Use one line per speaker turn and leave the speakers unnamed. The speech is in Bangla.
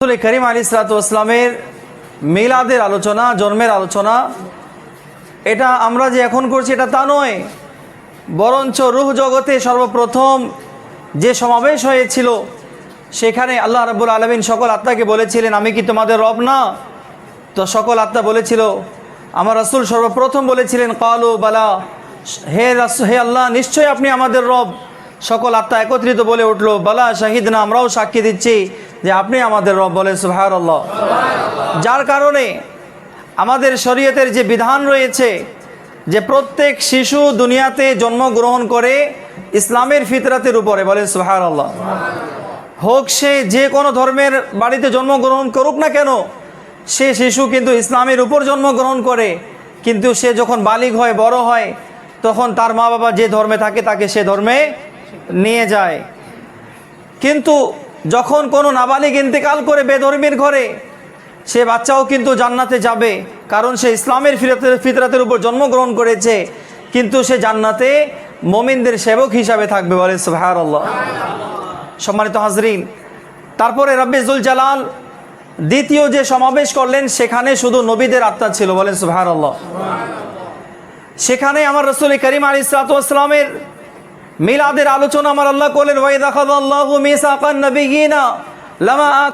করিম আলী ইসলামের মিলাদের আলোচনা, জন্মের আলোচনা। এটা আমরা যে এখন করছি এটা তা নয়, বরঞ্চ রুহ জগতে সর্বপ্রথম যে সমাবেশ হয়েছিল, সেখানে আল্লাহ রাব্বুল আলমিন সকল আত্মাকে বলেছিলেন, আমি কি তোমাদের রব না? তো সকল আত্মা বলেছিল, আমার রসুল সর্বপ্রথম বলেছিলেন, কালু বালা, হে রাস, হে আল্লাহ, নিশ্চয়ই আপনি আমাদের রব। সকল আত্মা একত্রিত বলে উঠল, বালা শাহিদ না আমরাও সাক্ষী দিচ্ছি যে আপনি আমাদের রব বলে সুহার আল্লাহ যার কারণে আমাদের শরীয়তের যে বিধান রয়েছে যে প্রত্যেক শিশু দুনিয়াতে জন্মগ্রহণ করে ইসলামের ফিতরাতের উপরে বলে সুহার আল্লাহ হোক সে যে কোনো ধর্মের বাড়িতে জন্মগ্রহণ করুক না কেন, সে শিশু কিন্তু ইসলামের উপর জন্মগ্রহণ করে, কিন্তু সে যখন বালিগ হয়, বড় হয়, তখন তার মা বাবা যে ধর্মে থাকে, তাকে সে ধর্মে নিয়ে যায়। কিন্তু যখন কোনো নাবালিগ ইন্তেকাল করে বেধর্মীর ঘরে, সে বাচ্চাও কিন্তু জান্নাতে যাবে, কারণ সে ইসলামের ফিরাতের ফিতরাতের উপর জন্মগ্রহণ করেছে। কিন্তু সে জান্নাতে মমিনদের সেবক হিসাবে থাকবে বলে সুহার আল্লাহ সম্মানিত হাজরিন, তারপরে রব্বিজুল জালাল দ্বিতীয় যে সমাবেশ করলেন, সেখানে শুধু নবীদের আত্মা ছিল বলেন সুহার আল্লাহ সেখানে আমার রসুল করিম আলী ইসলাতামের মিলাদের আলোচনা আমার আল্লাহ করলেন ওয়াইদ আখাদ আল্লাহু মিসাকান নবিয়িনা লামা